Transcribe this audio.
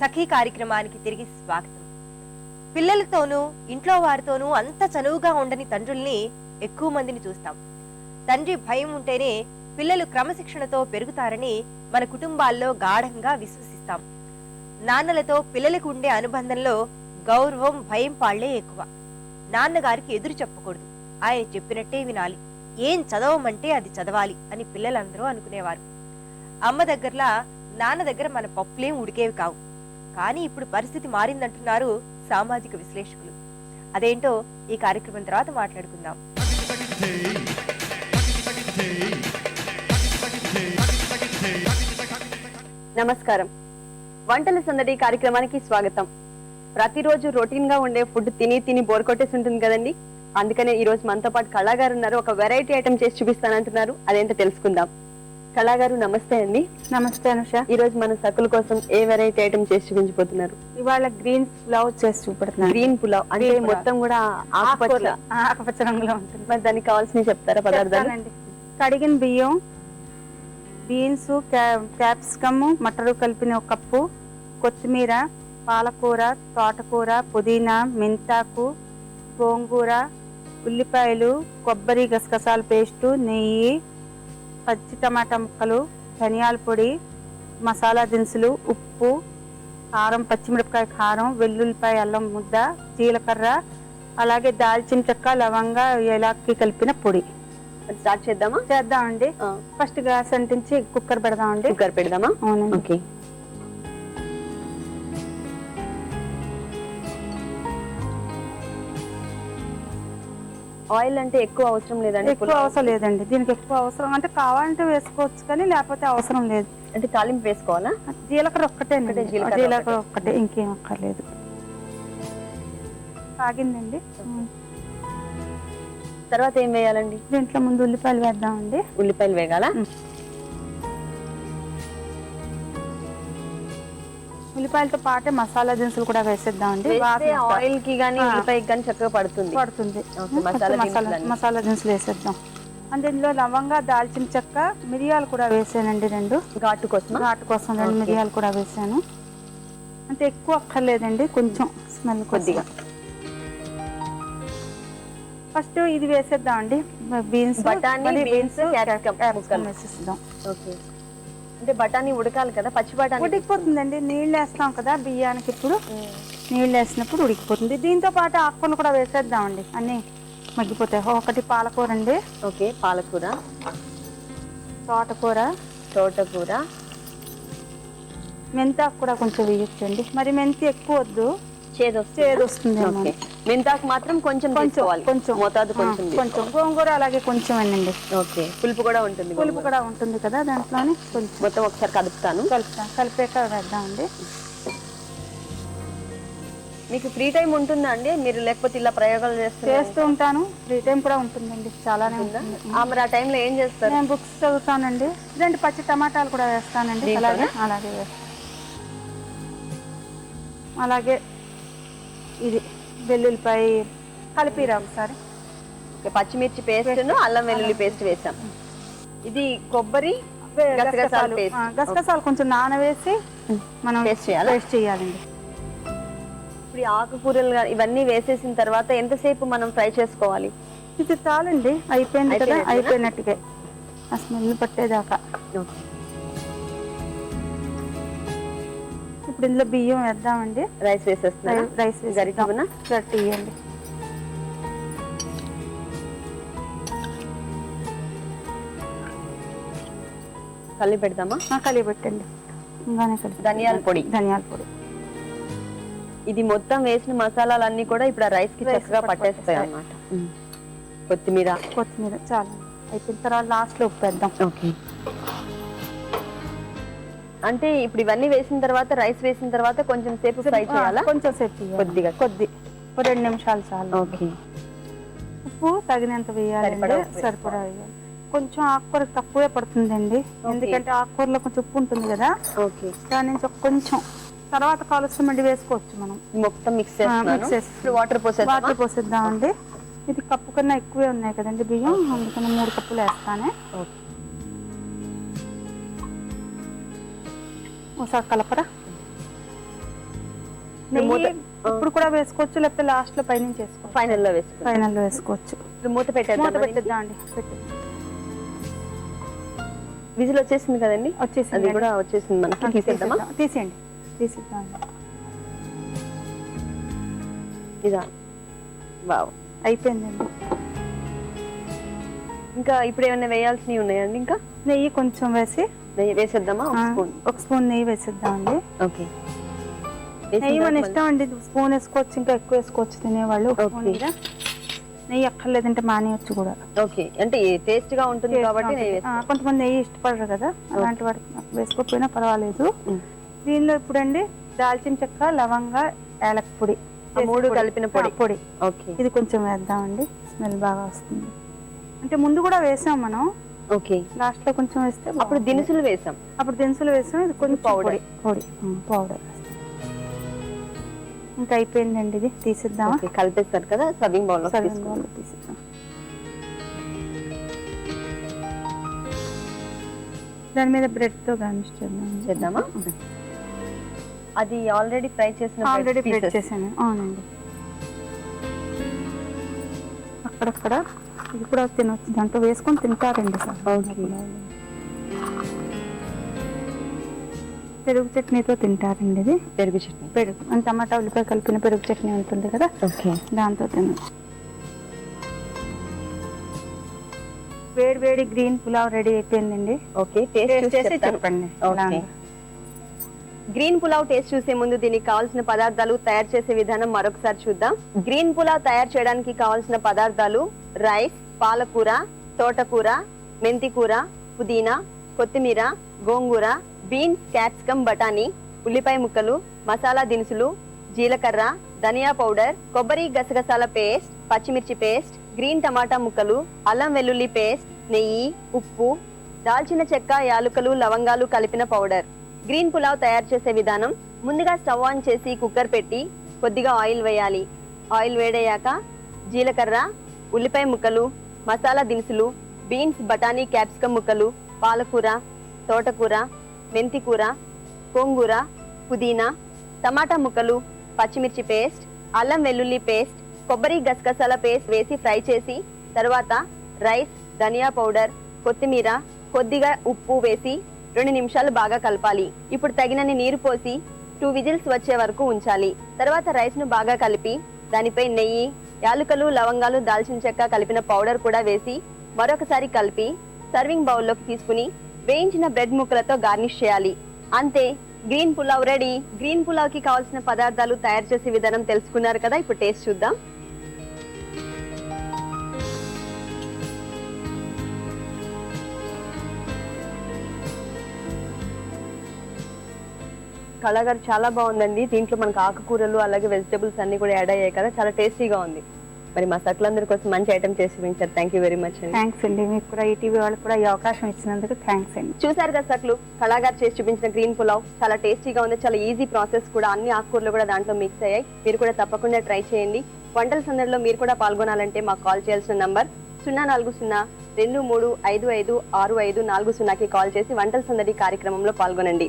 సఖీ కార్యక్రమానికి తిరిగి స్వాగతం. పిల్లలతోనూ ఇంట్లో వారితోనూ అంత చనువుగా ఉండని తండ్రుల్ని ఎక్కువ మందిని చూస్తాం. తండ్రి భయం ఉంటేనే పిల్లలు క్రమశిక్షణతో పెరుగుతారని మన కుటుంబాల్లో గాఢంగా విశ్వసిస్తాం. నాన్నలతో పిల్లలకు ఉండే అనుబంధంలో గౌరవం భయం పాళ్ళే ఎక్కువ. నాన్నగారికి ఎదురు చెప్పకూడదు. ఆయన చెప్పినట్టే వినాలి. ఏం చదవమంటే అది చదవాలి అని పిల్లలందరూ అనుకునేవారు. అమ్మ దగ్గరలా నాన్న దగ్గర మన పప్పులేం ఉడికేవి కావు. కానీ ఇప్పుడు పరిస్థితి మారిందంటున్నారు సామాజిక విశ్లేషకులు. అదేంటో ఈ కార్యక్రమం తర్వాత మాట్లాడుకుందాం. నమస్కారం. వంటల సందడి కార్యక్రమానికి స్వాగతం. ప్రతిరోజు రొటీన్గా ఉండే ఫుడ్ తిని తిని బోర్ కొట్టేసి ఉంటుంది కదండి? అందుకనే ఈ రోజు మనతో పాటు కళాగారు ఉన్నారు. ఒక వెరైటీ ఐటమ్ చేసి చూపిస్తానంటున్నారు. అదేంటో తెలుసుకుందాం. కళాగారు నమస్తే అండి. నమస్తే అనుష. ఈ రోజు మన సకుల కోసం ఏ వెరైటీ ఐటమ్ చేసి చూపించబోతున్నారు? ఇవాళ గ్రీన్స్ పులావ్ చేసి చూపెడుతున్నాను గ్రీన్ పులావ్ అంటే. మొత్తం కూడా ఆకుపచ్చ. రంగులో ఉంటుంది. మరి దానికి కావాల్సినవి చెప్తారా పదార్థాలు. కడిగిన బియ్యం బీన్స్ క్యాప్సికమ్ మటరు కలిపిన ఒక కప్పు కొత్తిమీర పాలకూర తోటకూర పుదీనా మెంతాకు గోంగూర ఉల్లిపాయలు కొబ్బరి గసగసాల పేస్టు నెయ్యి పచ్చి టమాటా ముక్కలు ధనియాల పొడి మసాలా దినుసులు ఉప్పు కారం పచ్చిమిరపకాయ కారం వెల్లుల్లిపాయ అల్లం ముద్ద జీలకర్ర అలాగే దాల్చిన చెక్క లవంగ ఏలాక్కి కలిపిన పొడి. స్టార్ట్ చేద్దామా? చేద్దామండి. ఫస్ట్ గ్యాస్ అంటించి కుక్కర్ పెడదామండి. కుక్కర్ పెడదామా? అవునండి. ఓకే. ఆయిల్ అంటే ఎక్కువ అవసరం లేదండి ఎక్కువ అవసరం లేదండి. దీనికి ఎక్కువ అవసరం అంటే కావాలంటే వేసుకోవచ్చు కానీ లేకపోతే అవసరం లేదు. అంటే తాలింపు వేసుకోవాలా? జీలకర్ర ఒక్కటే జీలకర్ర జీలకర్ర ఒక్కటే. ఇంకేం అక్కర్లేదు. కాగిందండి తర్వాత ఏం వేయాలండి? దీంట్లో ముందు ఉల్లిపాయలు వేద్దామండి. ఉల్లిపాయలు వేగాల? ఉల్లిపాయలతో పాటే మసాలా దినుసులు కూడా వేసేద్దామండి. వాసన వస్తా- ఆయిల్కి గానీ ఆ. ఉల్లిపాయకి గానీ చక్కగా పడుతుంది. పడుతుంది. మసాలా దినుసులు వేసేద్దాం. అండ్ ఇందులో లవంగా దాల్చిన చెక్క మిరియాలు కూడా వేసానండి రెండు. ఘాటు కోసమా? ఘాటు కోసం రెండు. మిరియాలు కూడా వేసాను. అంటే ఎక్కువ అక్కర్లేదండి కొంచెం స్మెల్ కొద్దిగా. ఫస్ట్ ఇది బీన్స్ బఠానీ, beans, capsicum ముక్కలు. వేసేద్దాం. ఓకే. అంటే బఠానీ ఉడకాలి కదా పచ్చి బఠానీ. ఉడికిపోతుందండి. నీళ్ళు వేస్తాం కదా బియ్యానికి ఇప్పుడు. నీళ్ళు వేసినప్పుడు ఉడికిపోతుంది. దీంతో పాటు ఆకుకూరలు కూడా వేసేద్దామండి. అన్నీ మగ్గిపోతాయి. ఒకటి పాలకూర అండి. ఓకే పాలకూర. తోటకూర. తోటకూర. మెంతాకు కూడా కొంచెం వేయొచ్చండి. మరి మెంతి ఎక్కువ వద్దు. చేదు వస్తుంది ఓకే. మెంతాకు మాత్రం కొంచెం కొంచెం కొంచెం. మోతాదు కొంచెం కొంచెం. గోంగూర అలాగే కొంచెం అండి ఓకే. పులుపు కూడా ఉంటుంది పులుపు కూడా ఉంటుంది కదా దాంట్లోనే కొంచెం. మొత్తం ఒకసారి కలుపుతాను. కలుపుతాం కలిపాక వేద్దామండి. మీకు ఫ్రీ టైం ఉంటుందా అండి? మీరు లేకపోతే ఇలా ప్రయోగాలు చేస్తారు చేస్తూ ఉంటాను. ఫ్రీ టైం కూడా ఉంటుందండి. చాలానే ఉంటుంది? మరి ఆ టైంలో ఏం చేస్తారు? నేను బుక్స్ చదువుతానండి. రెండు పచ్చి టమాటాలు కూడా వేస్తానండి? అలాగే అలాగే అలాగే ఇది వెల్లుల్లిపాయ కలిపిరా ఒకసారి ఓకే, పచ్చిమిర్చి పేస్ట్ అల్లం వెల్లుల్లి పేస్ట్ వేసాం. ఇది కొబ్బరి గసగసాల గసగసాలు. కొంచెం నానవేసి మనం Paste చేయాలా? పేస్ట్ చేయాలండి. ఇప్పుడు ఆకుకూరలు ఇవన్నీ వేసేసిన తర్వాత ఎంతసేపు మనం ఫ్రై చేసుకోవాలి? ఇది చాలండి అయిపోయింది కదా? అయిపోయినట్టుగా? ఆ స్మెల్ పట్టేదాకా. ఇప్పుడు ఇందులో బియ్యం వేద్దామండి. రైస్ వేసేస్తున్నా? రైస్ ఇవ్వనా? గట్టి ఇవ్వండి కలిపి పెడతామా? కలిగి పెట్టండి. ధనియాల పొడి. ధనియాల పొడి. ఇది మొత్తం వేసిన మసాలాలన్నీ కూడా ఇప్పుడు ఆ రైస్కి చక్కగా పట్టేస్తాయి. అన్నమాట. కొత్తిమీర. కొత్తిమీర చాలా. అయిపోయిన తర్వాత లాస్ట్లో ఉప్పు వేద్దాం. ఓకే. అంటే ఇప్పుడు ఇవన్నీ వేసిన తర్వాత రైస్ వేసిన తర్వాత కొంచెం సేపు ఫ్రై చేయాలా? కొంచెం సేపు. కొద్దిగా. కొద్ది. రెండు నిమిషాలు చాలు. ఓకే. ఉప్పు తగినంత వేయాలండి. సరిపడా వేయాలి. కొంచెం ఆకుకూర తక్కువే పడుతుందండి. ఎందుకంటే ఆకుకూరలో కొంచెం ఉప్పు ఉంటుంది కదా. ఓకే. దాని నుంచి కొంచెం. తర్వాత కాలుస్తామండి వేసుకోవచ్చు మనం. మొత్తం మిక్స్. ఇప్పుడు వాటర్ పోసేద్దామా? వాటర్ పోసేద్దామండి. ఇది కప్పు కన్నా ఎక్కువే ఉన్నాయి కదండి బియ్యం. అందుకని మూడు కప్పులు వేస్తానే. ఓకే. ఒకసారి కలపరా. నెయ్యి. ఇప్పుడు కూడా వేసుకోవచ్చు లేకపోతే లాస్ట్లో పైనుంచి వేసుకోవచ్చు? ఫైనల్లో వేసుకుంటాం ఫైనల్లో వేసుకోవచ్చు ఇప్పుడు మూత పెట్టేద్దాం మూత పెట్టేద్దాం. అండి విజిల్ వచ్చేసింది కదండి? వచ్చేసింది అది. కూడా వచ్చేసింది మనకి. తీసేద్దామా? తీసేద్దాం. తీసేయండి. తీసేద్దాం. ఇదా. వావ్. అయిపోయిందండి. ఇంకా ఇప్పుడు ఏమైనా వేయాల్సినవి ఉన్నాయండి ఇంకా? నెయ్యి కొంచెం వేసి నెయ్యి వేసేద్దామా? ఒక స్పూన్. ఒక స్పూన్ నెయ్యి వేసేద్దాం అండి ఓకే. నెయ్యి మన ఇష్టం అండి స్పూన్ వేసుకోవచ్చు ఇంకా ఎక్కువ వేసుకోవచ్చు తినేవాళ్ళు. నెయ్యి అక్కర్లేదంటే మానేయచ్చు కూడా. ఓకే. అంటే టేస్ట్గా ఉంటుంది కాబట్టి. కొంతమంది నెయ్యి ఇష్టపడరు కదా. అలాంటి వాటికి వేసుకోకపోయినా పర్వాలేదు. దీనిలో ఇప్పుడండి దాల్చిన చెక్క లవంగ యాలక్ పొడి. మూడు కలిపిన పొడి. పొడి. ఓకే. ఇది కొంచెం వేద్దామండి. స్మెల్ బాగా వస్తుంది. అంటే ముందు కూడా వేసాం మనం. ఓకే. లాస్ట్లో కొంచెం వేస్తే అప్పుడు. దినుసులు వేసాం. అప్పుడు దినుసులు వేసాం. ఇది కొంచెం powder. పొడి పొడి. పౌడర్ ఇంకా అయిపోయిందండి ఇది. తీసిద్దామా? ఓకే కలిపేస్తారు కదా సర్వింగ్ బౌల్లో సరే తీసుకోండి వాళ్ళు తీసిద్దాం. దాని మీద బ్రెడ్తో గార్నిష్ చేద్దాం. చేద్దామా? అది ఆల్రెడీ ఫ్రై చేసిన ఆల్రెడీ pieces. చేశాను. అవునండి. అక్కడక్కడ ఇది కూడా తినొచ్చు. దాంట్లో వేసుకొని తింటారండి సార్. పెరుగు చట్నీతో తింటారండి ఇది. పెరుగు చట్నీ. పెరుగు. టమాటా ఉల్లిపాయ కలిపిన పెరుగు చట్నీ ఉంటుంది కదా? ఓకే. దాంతో తినొచ్చు వేడి వేడి గ్రీన్ పులావ్ రెడీ అయిపోయిందండి. ఓకే టేస్ట్ చేసి చెప్పండి. ఓకే. గ్రీన్ పులావ్ టేస్ట్ చూసే ముందు దీనికి కావాల్సిన పదార్థాలు తయారు చేసే విధానం మరొకసారి చూద్దాం. గ్రీన్ పులావ్ తయారు చేయడానికి కావాల్సిన పదార్థాలు రైస్ పాలకూర తోటకూర మెంతికూర పుదీనా కొత్తిమీర గోంగూర బీన్స్ క్యాప్సికమ్ బఠానీ ఉల్లిపాయ ముక్కలు మసాలా దినుసులు జీలకర్ర ధనియా పౌడర్ కొబ్బరి గసగసాల పేస్ట్ పచ్చిమిర్చి పేస్ట్ గ్రీన్ టమాటా ముక్కలు అల్లం వెల్లుల్లి పేస్ట్ నెయ్యి ఉప్పు దాల్చిన చెక్క యాలుకలు లవంగాలు కలిపిన పౌడర్. గ్రీన్ పులావ్ తయారు చేసే విధానం ముందుగా స్టవ్ ఆన్ చేసి కుక్కర్ పెట్టి కొద్దిగా ఆయిల్ వేయాలి. ఆయిల్ వేడయ్యాక జీలకర్ర ఉల్లిపాయ ముక్కలు మసాలా దినుసులు బీన్స్ బఠానీ క్యాప్సికమ్ ముక్కలు పాలకూర తోటకూర మెంతికూర గోంగూర పుదీనా టమాటా ముక్కలు పచ్చిమిర్చి పేస్ట్ అల్లం వెల్లుల్లి పేస్ట్ కొబ్బరి గసగసాల పేస్ట్ వేసి ఫ్రై చేసి తర్వాత రైస్ ధనియా పౌడర్ కొత్తిమీర కొద్దిగా ఉప్పు వేసి రెండు నిమిషాలు బాగా కలపాలి. ఇప్పుడు తగినన్ని నీరు పోసి టూ విజిల్స్ వచ్చే వరకు ఉంచాలి. తర్వాత రైస్ను బాగా కలిపి దానిపై నెయ్యి యాలుకలు లవంగాలు దాల్చిన చెక్క కలిపిన పౌడర్ కూడా వేసి మరొకసారి కలిపి సర్వింగ్ బౌల్లోకి తీసుకుని వేయించిన బ్రెడ్ ముక్కలతో గార్నిష్ చేయాలి. అంతే గ్రీన్ పులావ్ రెడీ. గ్రీన్ పులావ్కి కావాల్సిన పదార్థాలు తయారు చేసే విధానం తెలుసుకున్నారు కదా? ఇప్పుడు టేస్ట్ చూద్దాం. కళాగారు చాలా బాగుందండి. దీంట్లో మనకు ఆకుకూరలు అలాగే వెజిటబుల్స్ అన్ని కూడా యాడ్ అయ్యాయి కదా. చాలా టేస్టీగా ఉంది. మరి మా సకులందరి కోసం మంచి ఐటమ్ చేసి చూపించారు. థ్యాంక్ యూ వెరీ మచ్ అండి. థ్యాంక్స్ అండి. మీకు కూడా ఈటీవీ వాళ్ళకి కూడా ఈ అవకాశం ఇచ్చినందుకు థ్యాంక్స్ అండి. చూసారు కదా సక్లు కళాగారు చేసి చూపించిన గ్రీన్ పులావ్ చాలా టేస్టీగా ఉంది. చాలా ఈజీ ప్రాసెస్ కూడా. అన్ని ఆకుకూరలు కూడా దాంట్లో మిక్స్ అయ్యాయి. మీరు కూడా తప్పకుండా ట్రై చేయండి. వంటల సందర్లో మీరు కూడా పాల్గొనాలంటే మాకు కాల్ చేయాల్సిన నంబర్ సున్నా నాలుగు సున్నా రెండు మూడు ఐదు ఐదు ఆరు ఐదు నాలుగు సున్నాకి కాల్ చేసి వంటల సందడి కార్యక్రమంలో పాల్గొనండి.